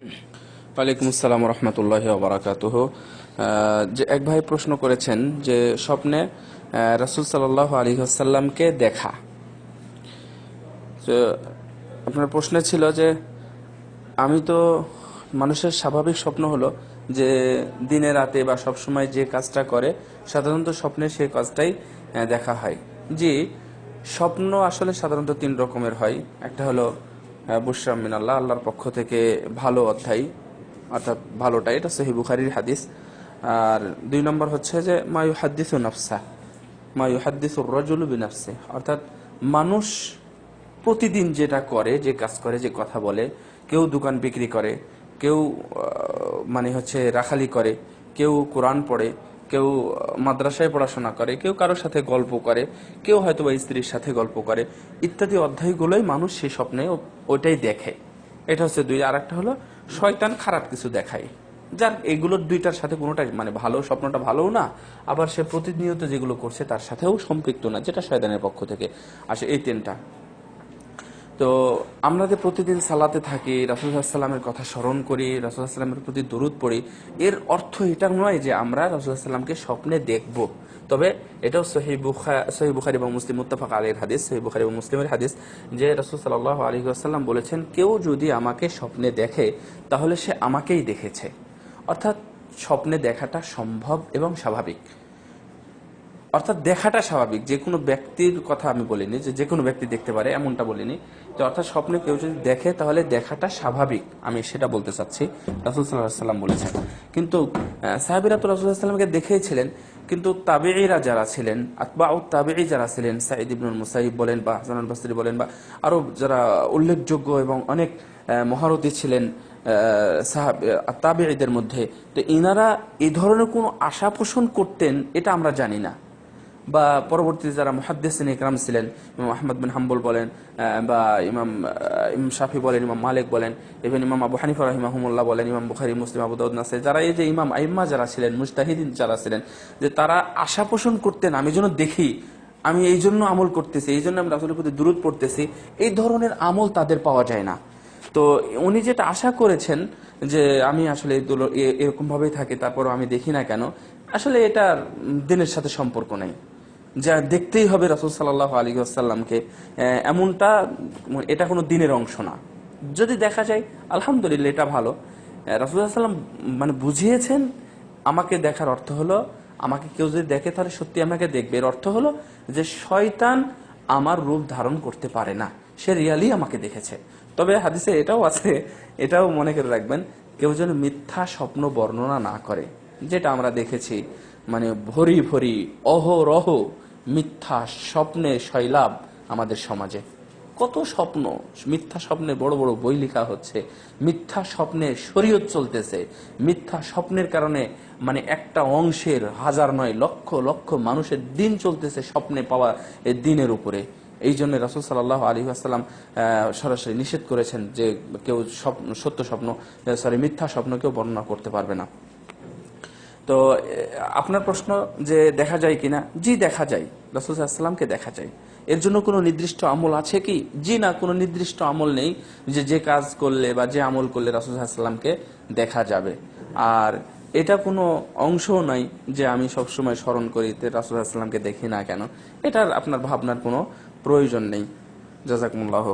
ওয়ালাইকুম আসসালাম রহমতুল্লাহ বারাকাতুহ যে এক ভাই প্রশ্ন করেছেন যে স্বপ্নে রাসুল সাল্লাহ আলী আসাল্লামকে দেখা। আপনার প্রশ্ন ছিল যে, আমি তো মানুষের স্বাভাবিক স্বপ্ন হলো যে দিনে রাতে বা সব সময় যে কাজটা করে, সাধারণত স্বপ্নে সেই কাজটাই দেখা হয়। জি, স্বপ্ন আসলে সাধারণত তিন রকমের হয়। একটা হলো বুসরাম মিনাল্লাহ আল্লাহর পক্ষ থেকে ভালো অধ্যায়, অর্থাৎ ভালোটা এটা সহি বুখারির হাদিস। আর দুই নম্বর হচ্ছে যে মায়ু হাদিস নফসা মায়ু হাদিস রজুল বিনাফসে। অর্থাৎ মানুষ প্রতিদিন যেটা করে, যে কাজ করে, যে কথা বলে, কেউ দোকান বিক্রি করে, কেউ মানে হচ্ছে রাখালি করে, কেউ কোরআন পড়ে কেউ মাদ্রাসায় পড়াশোনা করে, কেউ কারোর সাথে গল্প করে, কেউ হয়তো বা স্ত্রীর সাথে গল্প করে, ইত্যাদি অধ্যায়গুলোই মানুষ সেই স্বপ্নে ওইটাই দেখে। এটা হচ্ছে দুই। আর একটা হলো, শয়তান খারাপ কিছু দেখায়। যার এগুলোর দুইটার সাথে কোনোটাই মানে ভালো স্বপ্নটা ভালোও না, আবার সে প্রতিনিয়ত যেগুলো করছে তার সাথেও সম্পৃক্ত না, যেটা শয়তানের পক্ষ থেকে। আসে এই তিনটা। তো আমরা যে প্রতিদিন সালাতে থাকি রাসুলসাল্লামের কথা স্মরণ করি রাসুলসাল্লামের প্রতি দরুদ পড়ি, এর অর্থ এটা নয় যে আমরা রাসুলসাল্লামকে স্বপ্নে দেখব। তবে এটাও সহি বুখা সহি বুখারি এবং মুসলিম, মুত্তাফাক আলীর হাদিস সহি বুখারি এবং মুসলিমের হাদিস, যে রাসুল সাল্লাহ আলী আসাল্লাম বলেছেন, কেউ যদি আমাকে স্বপ্নে দেখে, তাহলে সে আমাকেই দেখেছে। অর্থাৎ স্বপ্নে দেখাটা সম্ভব এবং স্বাভাবিক। অর্থাৎ দেখাটা স্বাভাবিক। যে কোনো ব্যক্তির কথা আমি বলিনি যে যে কোনো ব্যক্তি দেখতে পারে এমনটা বলিনি। তো অর্থাৎ স্বপ্নে কেউ যদি দেখে তাহলে দেখাটা স্বাভাবিক আমি সেটা বলতে চাচ্ছি রাসুল সাল্লাম বলেছেন। কিন্তু সাহাবিরা তো রাসুল সাল্লামকে দেখেছিলেন কিন্তু তাবেঈরা যারা ছিলেন আতবা ও তাবেঈ যারা ছিলেন সাইদ ইবনুল মুসাইব বলেন বা হাসান বাসরি বলেন বা আরও যারা উল্লেখযোগ্য এবং অনেক আহ, মহারথী ছিলেন তাবেঈদের মধ্যে তো ইনারা এই ধরনের কোনো আশা পোষণ করতেন এটা আমরা জানি না। বা পরবর্তীতে যারা মুহাদ্দিসিন ইকরাম ছিলেন, ইমাম আহমদ বিন হাম্বুল বলেন বা ইমাম ইমাম শাফি বলেন, ইমাম মালিক বলেন ইভেন ইমাম আবু হানিফা রহিমাহুমুল্লাহ বলেন, ইমাম বুখারি, মুসলিম, আবু নাসে যারা এই যে ইমাম আইম্মা যারা ছিলেন মুস্তাহিদিন যারা ছিলেন, যে তারা আশা পোষণ করতেন, আমি যেন দেখি, আমি এই জন্য আমল করতেছি, এই জন্য আমি রাসুলের প্রতি দূরত পড়তেছি, এই ধরনের আমল তাদের পাওয়া যায় না। তো উনি যেটা আশা করেছেন, যে আমি আসলে এরকম ভাবেই থাকি তারপর আমি দেখি না কেন, আসলে এটা দিনের সাথে সম্পর্ক নেই। যা দেখতেই হবে রাসুল সাল্লাহ আলী আসাল্লামকে এমনটা এটা কোনো দিনের অংশ না। যদি দেখা যায়, আলহামদুলিল্লাহ এটা ভালো। রাসুল মানে বুঝিয়েছেন, আমাকে দেখার অর্থ হলো, আমাকে কেউ যদি দেখে তাহলে সত্যি আমাকে দেখবে। এর অর্থ হলো যে শয়তান আমার রূপ ধারণ করতে পারে না। সে রিয়ালি আমাকে দেখেছে। তবে হাদিসে এটাও আছে, এটাও মনে করে রাখবেন, কেউ যেন মিথ্যা স্বপ্ন বর্ণনা না করে, যেটা আমরা দেখেছি মানে ভরি ভরি, অহরহ মিথ্যা স্বপ্নে শৈলাভ আমাদের সমাজে। কত স্বপ্ন, মিথ্যা স্বপ্নে বড় বড় বই লেখা হচ্ছে, মিথ্যা স্বপ্নে শরীয়ত চলতেছে, মিথ্যা স্বপ্নের কারণে মানে একটা অংশের হাজার নয়, লক্ষ লক্ষ মানুষের দিন চলতেছে স্বপ্নে পাওয়া দিনের উপরে। এই জন্য রাসুল সাল্লাহ আলী আসসালাম সরাসরি নিষেধ করেছেন যে কেউ স্বপ্ন, সত্য স্বপ্ন সরি মিথ্যা স্বপ্ন কেউ বর্ণনা করতে পারবে না। তো আপনার প্রশ্ন যে দেখা যায় কিনা, জি দেখা যায়, রাসুল সাল্লামকে দেখা যায়। এর জন্য কোনো নির্দিষ্ট আমল আছে কি? জি না, কোনো নির্দিষ্ট আমল নেই যে যে কাজ করলে বা যে আমল করলে রাসুল সাল্লামকে দেখা যাবে। আর এটা কোনো অংশও নাই যে আমি সবসময় স্মরণ করি রাসুল সাল্লামকে দেখি না কেন। এটার আপনার ভাবনার কোনো প্রয়োজন নেই। জাজাকুমুল্লাহ